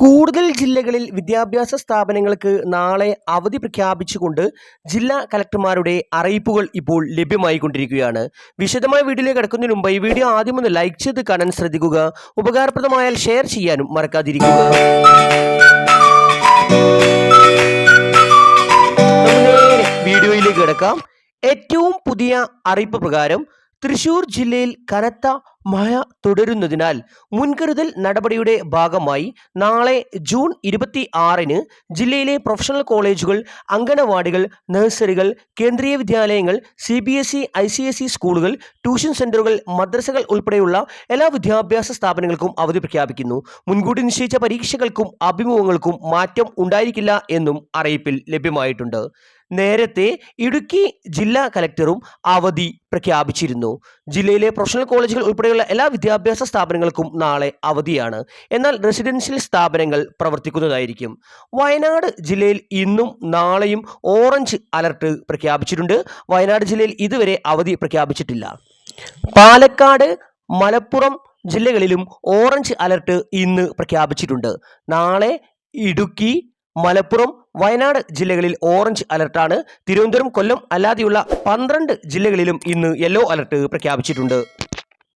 കൂടുതൽ ജില്ലകളിൽ വിദ്യാഭ്യാസ സ്ഥാപനങ്ങൾക്ക് നാളെ അവധി പ്രഖ്യാപിച്ചുകൊണ്ട് ജില്ലാ കലക്ടർമാരുടെ അറിയിപ്പുകൾ ഇപ്പോൾ ലഭ്യമായിക്കൊണ്ടിരിക്കുകയാണ്. വിശദമായ വീഡിയോയിലേക്ക് കിടക്കുന്നതിന് മുമ്പ് ഈ വീഡിയോ ആദ്യം ഒന്ന് ലൈക്ക് ചെയ്ത് കാണാൻ ശ്രദ്ധിക്കുക. ഉപകാരപ്രദമായാൽ ഷെയർ ചെയ്യാനും മറക്കാതിരിക്കുക. വീഡിയോയിലേക്ക് കിടക്കാം. ഏറ്റവും പുതിയ അറിയിപ്പ് പ്രകാരം തൃശൂർ ജില്ലയിൽ കനത്ത മഴ തുടരുന്നതിനാൽ മുൻകരുതൽ നടപടിയുടെ ഭാഗമായി നാളെ ജൂൺ ഇരുപത്തി ആറിന് ജില്ലയിലെ പ്രൊഫഷണൽ കോളേജുകൾ അങ്കണവാടികൾ നഴ്സറികൾ കേന്ദ്രീയ വിദ്യാലയങ്ങൾ C B S E I C S E സ്കൂളുകൾ ട്യൂഷൻ സെന്ററുകൾ മദ്രസകൾ ഉൾപ്പെടെയുള്ള എല്ലാ വിദ്യാഭ്യാസ സ്ഥാപനങ്ങൾക്കും അവധി പ്രഖ്യാപിക്കുന്നു. മുൻകൂട്ടി നിശ്ചയിച്ച പരീക്ഷകൾക്കും അഭിമുഖങ്ങൾക്കും മാറ്റം ഉണ്ടായിരിക്കില്ല എന്നും അറിയിപ്പിൽ ലഭ്യമായിട്ടുണ്ട്. നേരത്തെ ഇടുക്കി ജില്ലാ കലക്ടറും അവധി പ്രഖ്യാപിച്ചിരുന്നു. ജില്ലയിലെ പ്രൊഫഷണൽ കോളേജുകൾ ഉൾപ്പെടെയുള്ള എല്ലാ വിദ്യാഭ്യാസ സ്ഥാപനങ്ങൾക്കും നാളെ അവധിയാണ്. എന്നാൽ റെസിഡൻഷ്യൽ സ്ഥാപനങ്ങൾ പ്രവർത്തിക്കുന്നതായിരിക്കും. വയനാട് ജില്ലയിൽ ഇന്നും നാളെയും ഓറഞ്ച് അലർട്ട് പ്രഖ്യാപിച്ചിട്ടുണ്ട്. വയനാട് ജില്ലയിൽ ഇതുവരെ അവധി പ്രഖ്യാപിച്ചിട്ടില്ല. പാലക്കാട് മലപ്പുറം ജില്ലകളിലും ഓറഞ്ച് അലർട്ട് ഇന്ന് പ്രഖ്യാപിച്ചിട്ടുണ്ട്. നാളെ ഇടുക്കി മലപ്പുറം വയനാട് ജില്ലകളിൽ ഓറഞ്ച് അലർട്ടാണ്. തിരുവനന്തപുരം കൊല്ലം അല്ലാതെയുള്ള പന്ത്രണ്ട് ജില്ലകളിലും ഇന്ന് യെല്ലോ അലർട്ട് പ്രഖ്യാപിച്ചിട്ടുണ്ട്.